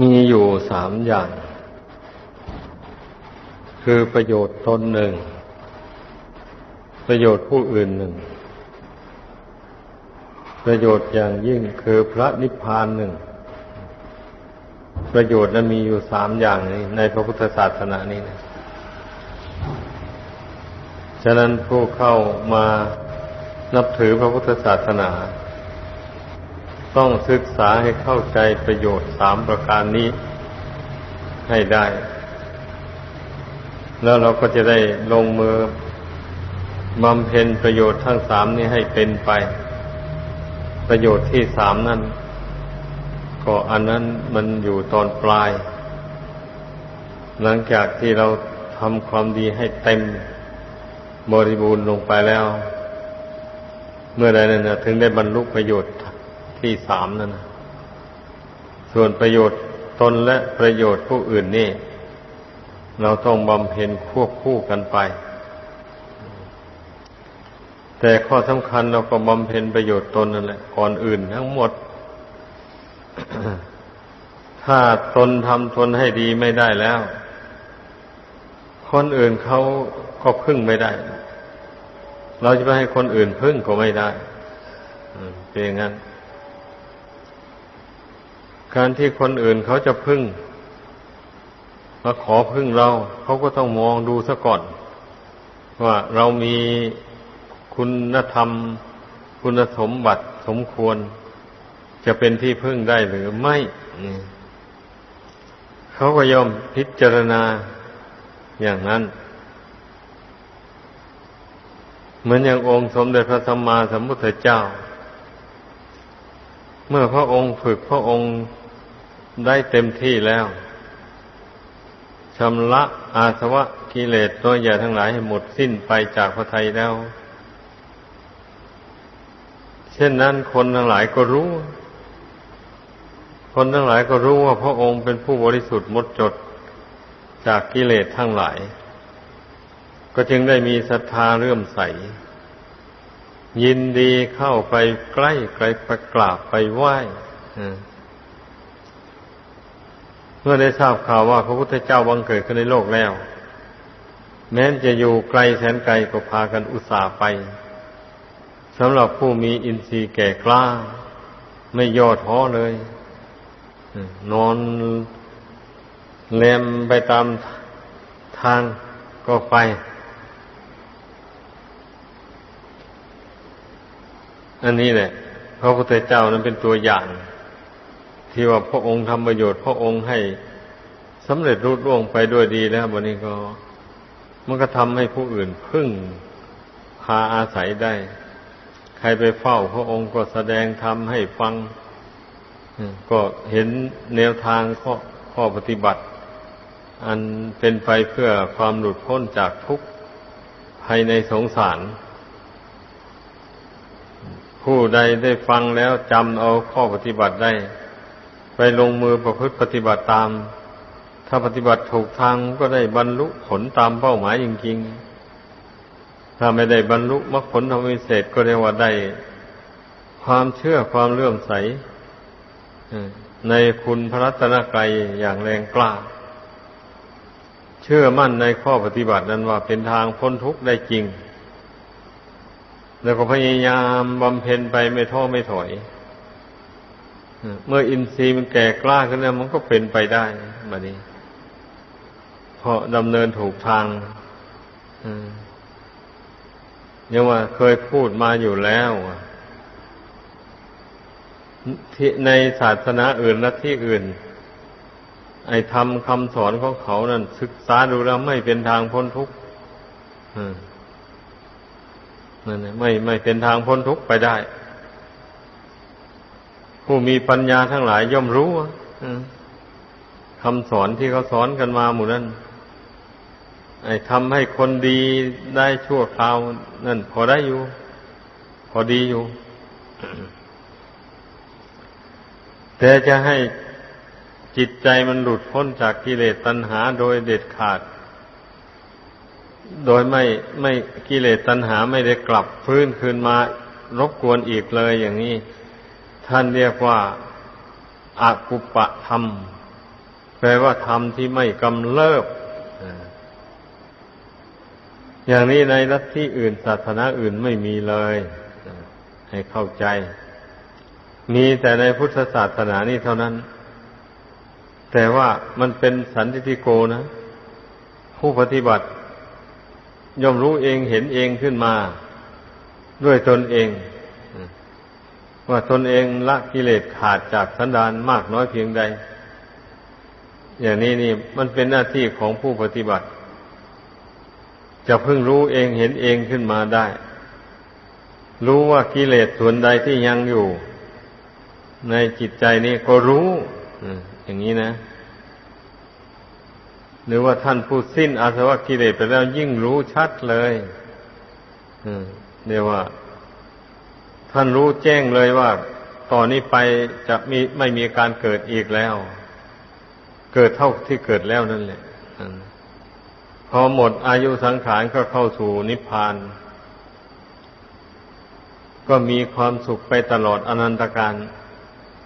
มีอยู่สามอย่าง คือประโยชน์ตนหนึ่ง ประโยชน์ผู้อื่นหนึ่ง ประโยชน์อย่างยิ่งคือพระนิพพานหนึ่ง ประโยชน์นั้นมีอยู่สามอย่างนี้ในพระพุทธศาสนานี้นะฉะนั้นผู้เข้ามานับถือพระพุทธศาสนา ต้องศึกษาให้เข้าใจประโยชน์สามประการนี้ให้ได้ แล้วเราก็จะได้ลงมือบำเพ็ญประโยชน์ทั้งสามนี้ให้เป็นไป ประโยชน์ที่สามนั้น ก็อันนั้นมันอยู่ตอนปลาย หลังจากที่เราทำความดีให้เต็มบริบูรณ์ลงไปแล้ว เมื่อใดนั่นถึงได้บรรลุประโยชน์ ที่สามนั่นนะส่วนประโยชน์ตนและประโยชน์ผู้อื่นนี่ เราต้องบำเพ็ญควบคู่กันไป แต่ข้อสำคัญเราก็บำเพ็ญประโยชน์ตนนั่นแหละก่อนอื่นทั้งหมด ถ้าตนทำตนให้ดีไม่ได้แล้ว คนอื่นเขาก็พึ่งไม่ได้ เราจะไปให้คนอื่นพึ่งก็ไม่ได้เป็นอย่างนั้น การที่คนอื่นเขาจะพึ่งมาขอพึ่งเรา เขาก็ต้องมองดูซะก่อน ว่าเรามีคุณธรรม คุณสมบัติสมควร จะเป็นที่พึ่งได้หรือไม่เขาก็ยอมพิจารณาอย่างนั้น เหมือนอย่างองค์สมเด็จพระสัมมาสัมพุทธเจ้า เมื่อพระองค์ฝึกพระองค์ ได้เต็มที่แล้วชำระอาสวะกิเลสตัวใหญ่ทั้งหลายให้หมดสิ้นไปจากพระทัยแล้ว เช่นนั้นคนทั้งหลายก็รู้ คนทั้งหลายก็รู้ว่าพระองค์เป็นผู้บริสุทธิ์หมดจดจากกิเลสทั้งหลาย ก็จึงได้มีศรัทธาเรื่มใส ยินดีเข้าไปใกล้ไกลไปกราบไปไหว้ เมื่อได้ทราบข่าวว่าพระพุทธเจ้าบังเกิดขึ้นในโลกแล้ว แม้จะอยู่ไกลแสนไกลก็พากันอุตส่าห์ไปสำหรับผู้มีอินทรีย์แก่กล้า ไม่ย่อท้อเลยนอนแลมไปตามทางก็ไป อันนี้แหละพระพุทธเจ้านั้นเป็นตัวอย่าง ที่ว่าพระองค์ทำประโยชน์ พระองค์ให้สำเร็จรุ่ร่วงไปด้วยดีแล้ววันนี้ก็ มันก็ทำให้ผู้อื่นพึ่งพาอาศัยได้ ใครไปเฝ้าพระองค์ก็แสดงธรรมให้ฟัง ก็เห็นแนวทางข้อข้อปฏิบัติ อันเป็นไปเพื่อความหลุดพ้นจากทุกข์ภายในสงสาร ผู้ใดได้ฟังแล้วจำเอาข้อปฏิบัติได้ ไปลงมือประพฤติปฏิบัติตาม ถ้าปฏิบัติถูกทางก็ได้บรรลุผลตามเป้าหมายจริง ๆ ถ้าไม่ได้บรรลุมรรคผลธรรมวิเศษก็เรียกว่าได้ ความเชื่อความเลื่อมใสในคุณพระรัตนกรัยอย่างแรงกล้า เชื่อมั่นในข้อปฏิบัตินั้นว่าเป็นทางพ้นทุกข์ได้จริง แล้วก็พยายามบำเพ็ญไปไม่ท้อไม่ถอย เมื่ออินทรีย์มันแก่กล้าขึ้นแล้วมันก็เป็นไปได้แบบนี้เพราะดำเนินถูกทางยังว่าเคยพูดมาอยู่แล้วในศาสนาอื่นและที่อื่น ไอ้ทำคำสอนของเขานั่นศึกษาดูแล้วไม่เป็นทางพ้นทุกข์นั่นไม่ไม่เป็นทางพ้นทุกข์ไปได้ ผู้มีปัญญาทั้งหลายย่อมรู้คำสอนที่เขาสอนกันมาหมู่นั้นไอ้ทำให้คนดีได้ชั่วคราวนั่นพอได้อยู่ พอดีอยู่ แต่จะให้จิตใจมันหลุดพ้นจากกิเลสตัณหาโดยเด็ดขาด โดยไม่ไม่กิเลสตัณหาไม่ได้กลับพื้นคืนมารบกวนอีกเลยอย่างนี้ ท่านเรียกว่าอากุปะธรรม แปลว่าธรรมที่ไม่กำเริบอย่างนี้ในลัทธิอื่นศาสนาอื่นไม่มีเลย ให้เข้าใจ มีแต่ในพุทธศาสนานี่เท่านั้น แต่ว่ามันเป็นสันติโกนะ ผู้ปฏิบัติ ย่อมรู้เองเห็นเองขึ้นมา ด้วยตนเอง ว่าตนเองละกิเลสขาดจากสันดานมากน้อยเพียงใด อย่างนี้นี่มันเป็นหน้าที่ของผู้ปฏิบัติ จะเพิ่งรู้เองเห็นเองขึ้นมาได้ รู้ว่ากิเลสส่วนใดที่ยังอยู่ ในจิตใจนี้ก็รู้อย่างนี้นะ หรือว่าท่านผู้สิ้นอาสวะกิเลสไปแล้วยิ่งรู้ชัดเลยเรียกว่า ท่านรู้แจ้งเลยว่าต่อนนี้ไปจะมีไม่มีการเกิดอีกแล้ว เกิดเท่าที่เกิดแล้วนั่นแหละพอหมดอายุสังขารก็เข้าสู่นิพพาน ก็มีความสุขไปตลอดอนันตการ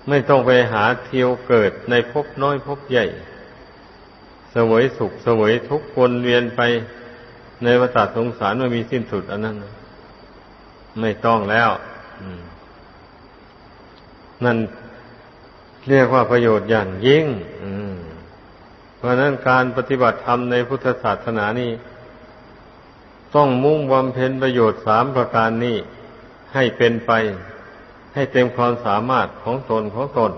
ไม่ต้องไปหาเที่ยวเกิดในภพน้อยภพใหญ่ สวยสุข สวยทุกข์วนเวียนไปในวัฏสงสารไม่มีสิ้นสุดอันนั้น ไม่ต้องแล้ว นั่นเรียกว่าประโยชน์อย่างยิ่งเพราะนั้นการปฏิบัติธรรมในพุทธศาสนานี้ต้องมุ่งบำเพ็ญประโยชน์สามประการนี้ ให้เป็นไป ให้เต็มความสามารถของตนของตน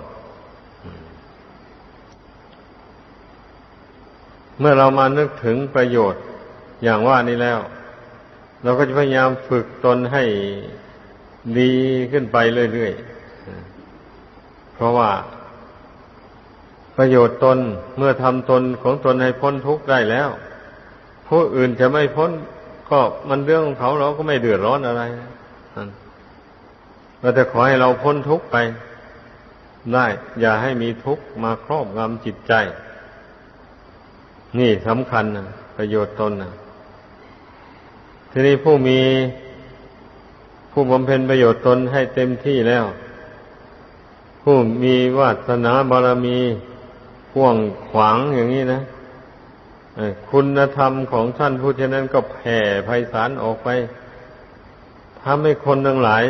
เมื่อเรามานึกถึงประโยชน์อย่างว่านี้แล้ว เราก็จะพยายามฝึกตนให้ ดีขึ้นไปเรื่อยๆ เพราะว่า ประโยชน์ตนเมื่อทำตนของตนให้พ้นทุกข์ได้แล้ว ผู้อื่นจะไม่พ้น ก็มันเรื่องของเขาเราก็ไม่เดือดร้อนอะไรเราจะขอให้เราพ้นทุกข์ไป ได้ อย่าให้มีทุกข์มาครอบงำจิตใจ นี่สำคัญนะประโยชน์ตนนะทีนี้ผู้มี ผู้บำเพ็ญประโยชน์ตนให้เต็มที่แล้ว ผู้มีวาสนาบารมีพ่วงขวางอย่างนี้นะคุณธรรมของท่านผู้เช่นนั้นก็แผ่ไพศาลออกไปทำให้คนทั้งหลาย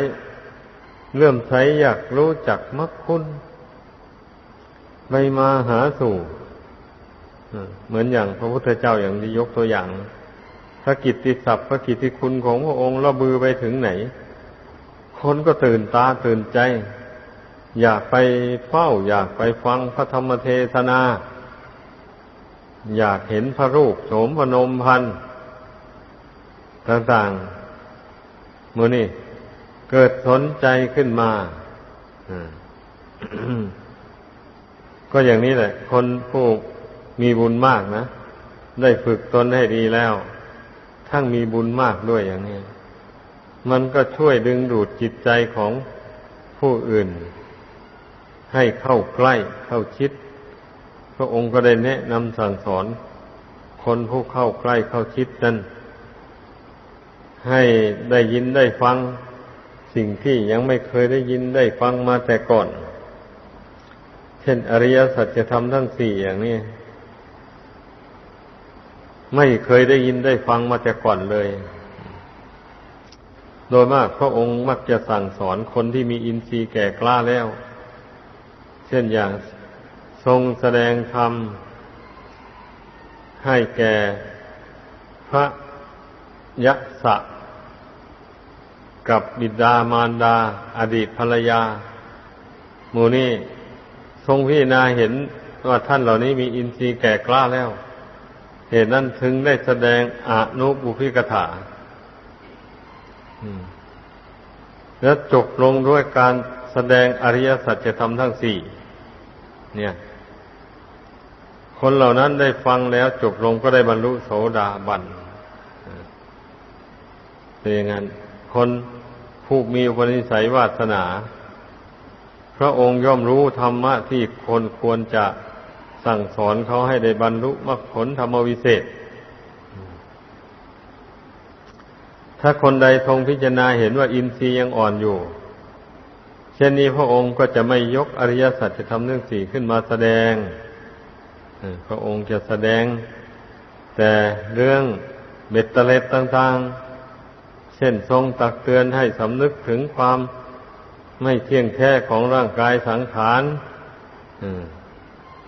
เลื่อมใสอยากรู้จักมรรคคุณไปมาหาสู่เหมือนอย่างพระพุทธเจ้าอย่างที่ยกตัวอย่างพระกิตติศัพท์พระกิตติคุณของพระองค์ระบือไปถึงไหน คนก็ตื่นตาตื่นใจ อยากไปเฝ้า อยากไปฟังพระธรรมเทศนา อยากเห็นพระรูปโสมพนมพันต่างๆมือนี่เกิดสนใจขึ้นมาก็อย่างนี้แหละ คนผู้มีบุญมากนะ ได้ฝึกตนให้ดีแล้ว ทั้งมีบุญมากด้วยอย่างนี้ มันก็ช่วยดึงดูดจิตใจของผู้อื่น ให้เข้าใกล้เข้าชิด พระองค์ก็ได้แนะนำสั่งสอน คนผู้เข้าใกล้เข้าชิดนั้นให้ได้ยินได้ฟังสิ่งที่ยังไม่เคยได้ยินได้ฟังมาแต่ก่อน เช่นอริยสัจธรรมทั้งสี่อย่างนี้ ไม่เคยได้ยินได้ฟังมาแต่ก่อนเลย โดยมากพระองค์มักจะสั่งสอนคนที่มีอินทรีย์แก่กล้าแล้ว เช่นอย่างทรงแสดงธรรมให้แก่พระยักษะกับบิดามารดา อดีตภรรยาหมูนี่ทรงพิจารณาเห็นว่าท่านเหล่านี้มีอินทรีย์แก่กล้าแล้ว เหตุนั้นถึงได้แสดงอนุบุพิกถา แล้วจบลงด้วยการแสดงอริยสัจธรรมทั้งสี่เนี่ย คนเหล่านั้นได้ฟังแล้วจบลงก็ได้บรรลุโสดาบันเป็นอย่างนั้น คนผู้มีอุปนิสัยวาสนา พระองค์ย่อมรู้ธรรมะที่คนควรจะสั่งสอนเขาให้ได้บรรลุมรรคผลธรรมวิเศษ ถ้าคนใดทรงพิจารณาเห็นว่าอินทรีย์ยังอ่อนอยู่ เช่นนี้พระองค์ก็จะไม่ยกอริยสัจจะทำเรื่องสี่ขึ้นมาแสดงพระองค์จะแสดง แต่เรื่องเบ็ดเตล็ดต่างๆ เช่นทรงตักเตือนให้สำนึกถึงความไม่เที่ยงแท้ของร่างกายสังขาร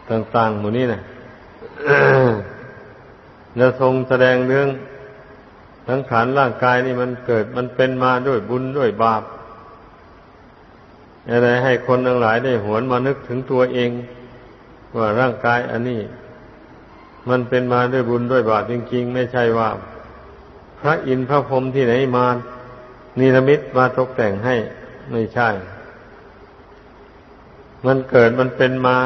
ต่างๆหมู่นี้นะแล้วทรงแสดงเรื่อง สังขารร่างกายนี่มันเกิดมันเป็นมาด้วยบุญด้วยบาปอะไรให้คนทั้งหลายได้หวนมานึกถึงตัวเอง ว่าร่างกายอันนี้ มันเป็นมาด้วยบุญด้วยบาปจริงๆ ไม่ใช่ว่า พระอินทร์พระพรหมที่ไหนมานิรมิตมาตกแต่งให้ไม่ใช่ มันเกิดมันเป็นมา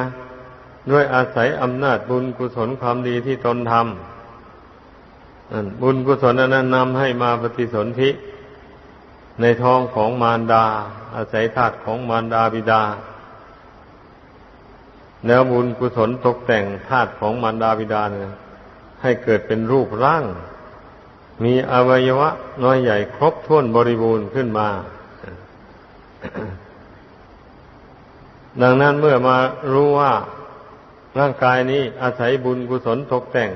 ด้วยอาศัยอำนาจบุญกุศลความดีที่ตนทำ บุญกุศลนั้นนำให้มาปฏิสนธิในท้องของมารดา อาศัยธาตุของมารดาบิดา แล้วบุญกุศลตกแต่งธาตุของมารดาบิดาเนี่ยให้เกิดเป็นรูปร่าง มีอวัยวะ น้อยใหญ่ครบถ้วนบริบูรณ์ขึ้นมา ดังนั้นเมื่อมารู้ว่าร่างกายนี้อาศัยบุญกุศลตกแต่ง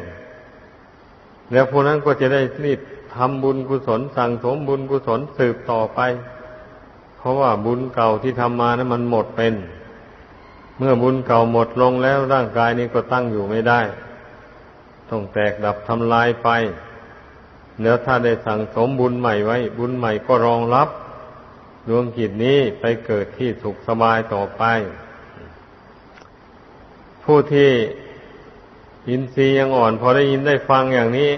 แล้วผู้นั้นก็จะได้รีบทำบุญกุศลสั่งสมบุญกุศลสืบต่อไป เพราะว่าบุญเก่าที่ทำมานะั้นมันหมดเป็น เมื่อบุญเก่าหมดลงแล้วร่างกายนี้ก็ตั้งอยู่ไม่ได้ ต้องแตกดับทำลายไปเนื้อถ้าได้สั่งสมบุญใหม่ไว้ บุญใหม่ก็รองรับดวงกิจนี้ไปเกิดที่สุขสบายต่อไป ผู้ที่ อินทรีย์ยังอ่อน พอได้ยินได้ฟังอย่างนี้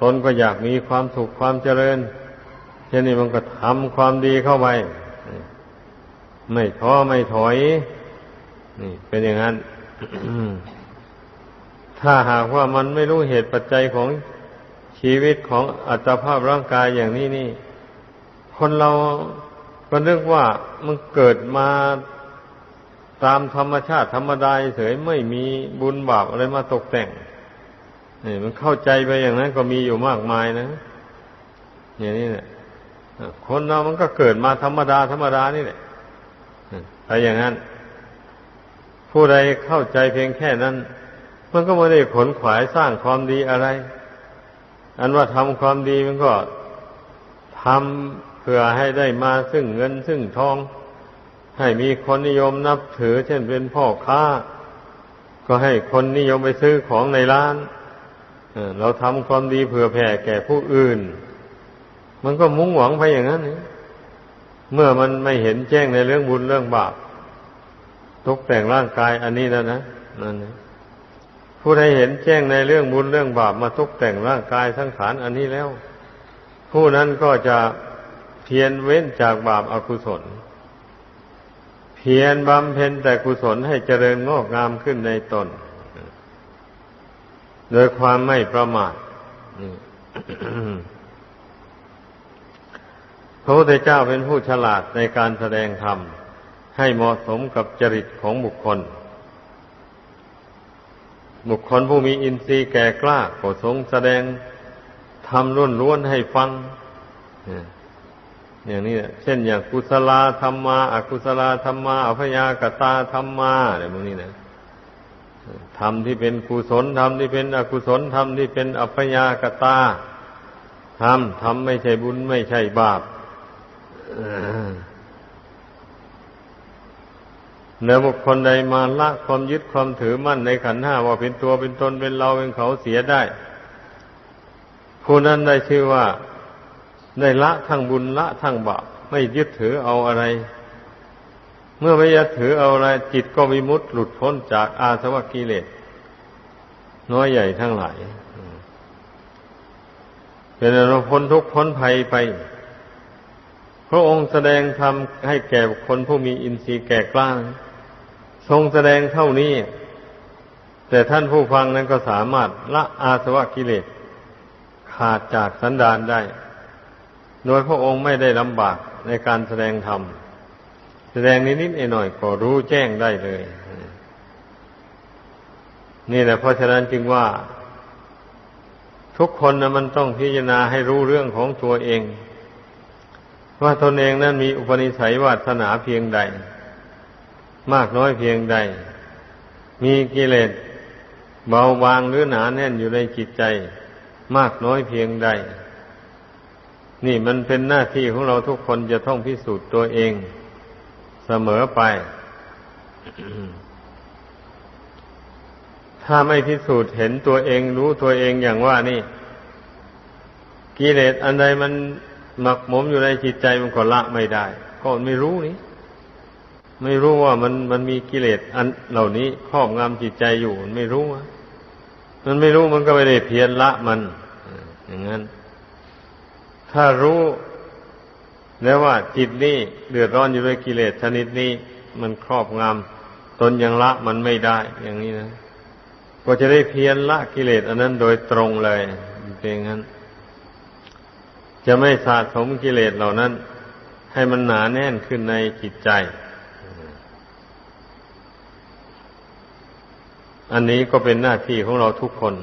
ตนก็อยากมีความสุขความเจริญเช่นนี้มันก็ทำความดีเข้าไป ไม่ท้อไม่ถอย นี่ เป็นอย่างนั้น ถ้าหากว่ามันไม่รู้เหตุปัจจัยของชีวิตของอัตภาพร่างกายอย่างนี้นี่ คนเราก็นึกว่ามันเกิดมา ตามธรรมชาติธรรมดาเฉยไม่มีบุญบาปอะไรมาตกแต่งนี่มันเข้าใจไปอย่างนั้นก็มีอยู่มากมายนะ อย่างนี้แหละคนเรามันก็เกิดมาธรรมดาธรรมดานี่แหละถ้าอย่างนั้น ผู้ใดเข้าใจเพียงแค่นั้น มันก็ไม่ได้ขนขวายสร้างความดีอะไร อันว่าทำความดีมันก็ทำเพื่อให้ได้มาซึ่งเงินซึ่งทอง ให้มีคนนิยมนับถือ เช่นเป็นพ่อค้า ก็ให้คนนิยมไปซื้อของในร้านเราทำความดีเผื่อแผ่แก่ผู้อื่น มันก็มุ่งหวังไปอย่างนั้นเมื่อมันไม่เห็นแจ้งในเรื่องบุญเรื่องบาปตกแต่งร่างกายอันนี้แล้วนะนั่นนะผู้ใดเห็นแจ้งในเรื่องบุญเรื่องบาปมาตกแต่งร่างกายสังขารอันนี้แล้ว ผู้นั้นก็จะเพียรเว้นจากบาปอากุศล พียรบำเพ็ญแต่กุศลให้เจริญงอกงามขึ้นในตน โดยความไม่ประมาทพระพุทธเจ้าเป็นผู้ฉลาดในการแสดงธรรม ให้เหมาะสมกับจริตของบุคคล บุคคลผู้มีอินทรีย์แก่กล้าก็ทรงแสดงธรรมล้วนๆให้ฟัง อย่างนี้เช่นอย่างกุศลธรรมาอากุศลธรรมาอภยากตาธรรมาอะไรพวกนี้นะธรรมที่เป็นกุศลธรรมที่เป็นอกุศลธรรมที่เป็นอัพยากตาธรรมธรรมไม่ใช่บุญไม่ใช่บาปแล้วบุคคลใดมาละความยึดความถือมั่นในขันห้าว่าเป็นตัวเป็นตนเป็นเราเป็นเขาเสียได้ผู้นั้นได้ชื่อว่า ได้ละทั้งบุญละทั้งบาปไม่ยึดถือเอาอะไร เมื่อไม่ยึดถือเอาอะไร จิตก็วิมุตต์หลุดพ้นจากอาสวะกิเลสน้อยใหญ่ทั้งหลายเป็นอนุพ้นทุกพ้นภัยไป พระองค์แสดงธรรมให้แก่คนผู้มีอินทรีย์แก่กล้าทรงแสดงเท่านี้ แต่ท่านผู้ฟังนั้นก็สามารถละอาสวะกิเลสขาดจากสันดานได้ โดยพระองค์ไม่ได้ลำบากในการแสดงธรรม แสดงนิดๆหน่อยๆก็รู้แจ้งได้เลย นี่แหละเพราะฉะนั้นจึงว่า ทุกคนนะมันต้องพิจารณาให้รู้เรื่องของตัวเอง ว่าตนเองนั้นมีอุปนิสัยวาสนาเพียงใด มากน้อยเพียงใด มีกิเลสเบาบางหรือหนาแน่นอยู่ในจิตใจ มากน้อยเพียงใด นี่มันเป็นหน้าที่ของเราทุกคนจะต้องพิสูจน์ตัวเองเสมอไป ถ้าไม่พิสูจน์เห็นตัวเองรู้ตัวเองอย่างว่านี่กิเลสอันใดมันหมักหมมอยู่ในจิตใจมันก็ละไม่ได้ ก็ไม่รู้นี่ ไม่รู้ว่ามันมันมีกิเลสอันเหล่านี้ครอบงำจิตใจอยู่มันไม่รู้มันไม่รู้มันก็ไม่ได้เพียรละมันอย่างนั้น ถ้ารู้แล้วว่าจิตนี้เดือดร้อนอยู่ด้วยกิเลสชนิดนี้ มันครอบงำตนยังละมันไม่ได้ อย่างนี้นะก็จะได้เพียรละกิเลสอันนั้นโดยตรงเลยเป็นอย่างนั้น จะไม่สะสมกิเลสเหล่านั้น ให้มันหนาแน่นขึ้นในจิตใจ อันนี้ก็เป็นหน้าที่ของเราทุกคน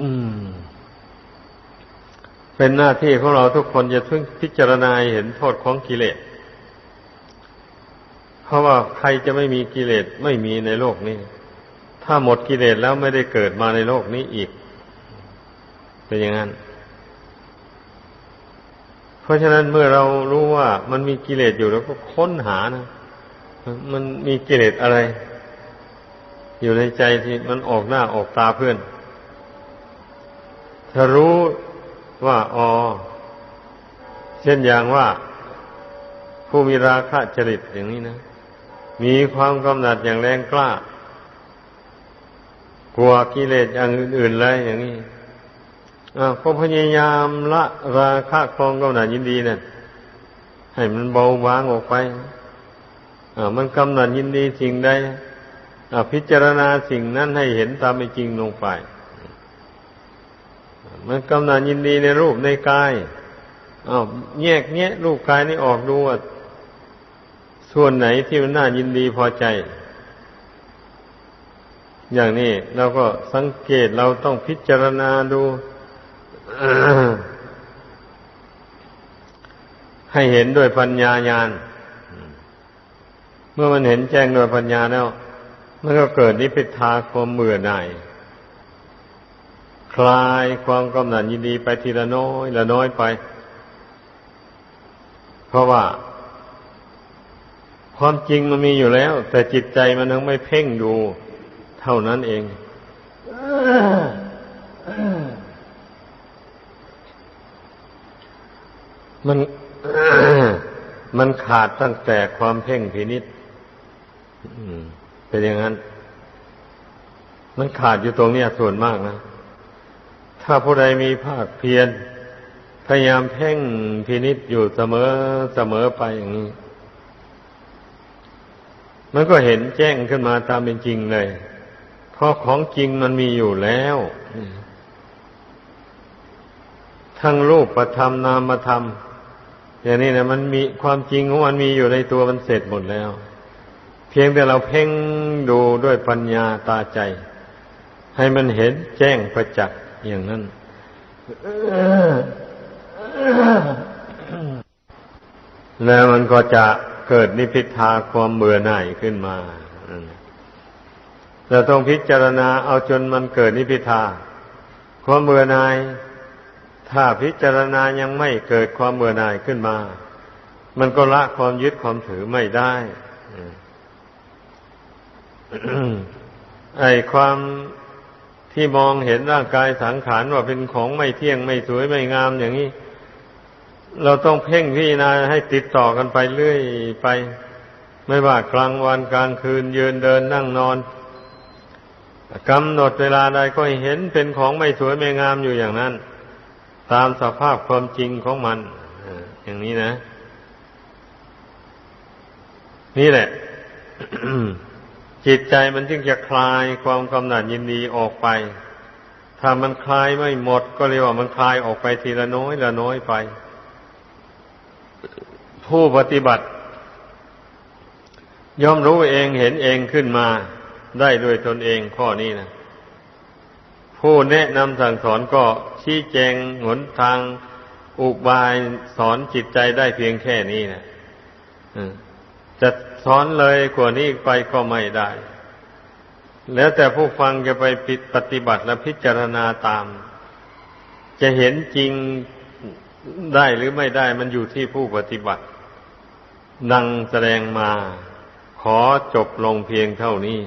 อืม เป็นหน้าที่ของเราทุกคนจะทึ่งพิจารณาเห็นโทษของกิเลส เพราะว่าใครจะไม่มีกิเลสไม่มีในโลกนี้ ถ้าหมดกิเลสแล้วไม่ได้เกิดมาในโลกนี้อีก เป็นอย่างนั้น เพราะฉะนั้นเมื่อเรารู้ว่ามันมีกิเลสอยู่แล้วก็ค้นหานะ มันมีกิเลสอะไร อยู่ในใจที่มันออกหน้าออกตาเพื่อนถ้ารู้ ว่าอ๋อเช่นอย่างว่าผู้มีราคะจริตอย่างนี้นะ มีความกำหนัดอย่างแรงกล้า กลัวกิเลสอย่างอื่นๆเลยอย่างนี้อ่าก็พยายามละราคะคลองกำหนัดยินดีเนั่นให้มันเบาบางออกไปมันกำหนัดยินดีสิ่งใดพิจารณาสิ่งนั้นให้เห็นตามเป็นจริงลงไป มันกำหนัดยินดีในรูปในกายอ้าวแยกแยะรูปกายนี้ออกดูว่าส่วนไหนที่มันน่ายินดีพอใจ อย่างนี้เราก็สังเกตเราต้องพิจารณาดูให้เห็นด้วยปัญญาญาณ เมื่อมันเห็นแจ้งโดยปัญญาแล้ว มันก็เกิดนิพพิทาความเบื่อหน่าย คลายความกำหนัดยินดีไปทีละน้อยละน้อยไป เพราะว่า ความจริงมันมีอยู่แล้ว แต่จิตใจมันยังไม่เพ่งดูเท่านั้นเองมันมันขาดตั้งแต่ความเพ่งพินิษเป็นอย่างนั้น มันขาดอยู่ตรงนี้ส่วนมากนะ ถ้าผู้ใดมีภาคเพียรพยายามเพ่งพินิษอยู่เสมอเสมอไปอย่างนี้ มันก็เห็นแจ้งขึ้นมาตามเป็นจริงเลย เพราะของจริงมันมีอยู่แล้ว ทั้งรูปประธรรมนามธรรมอย่างนี้นะมันมีความจริงของมันมีอยู่ในตัวมันเสร็จหมดแล้ว เพียงแต่เราเพ่งดูด้วยปัญญาตาใจ ให้มันเห็นแจ้งประจักษ์ อย่างนั้นแล้วมันก็จะเกิดนิพพิทาความเบื่อหน่ายขึ้นมาเราต้องพิจารณาเอาจนมันเกิดนิพพิทา ความเบื่อหน่าย ถ้าพิจารณายังไม่เกิดความเบื่อหน่ายขึ้นมา มันก็ละความยึดความถือไม่ได้ไอ้ความ ที่มองเห็นร่างกายสังขารว่าเป็นของไม่เที่ยงไม่สวยไม่งามอย่างนี้ เราต้องเพ่งพิจารณาให้ติดต่อกันไปเรื่อยไป ไม่ว่ากลางวันกลางคืนยืนเดินนั่งนอนกำหนดเวลาใดก็เห็นเป็นของไม่สวยไม่งามอยู่อย่างนั้น ตามสภาพความจริงของมันอย่างนี้นะ นี่แหละ จิตใจมันจึงจะคลายความกำหนัดยินดีออกไป ถ้ามันคลายไม่หมดก็เรียกว่ามันคลายออกไปทีละน้อยละน้อยไป ผู้ปฏิบัติ ย่อมรู้เองเห็นเองขึ้นมา ได้ด้วยตนเองข้อนี้นะผู้แนะนำสั่งสอนก็ชี้แจงหนทางอุบายสอนจิตใจได้เพียงแค่นี้นะจะ สอนเลยกว่านี้ไปก็ไม่ได้ แล้วแต่ผู้ฟังจะไปปฏิบัติและพิจารณาตาม จะเห็นจริงได้หรือไม่ได้มันอยู่ที่ผู้ปฏิบัติ ดังแสดงมา ขอจบลงเพียงเท่านี้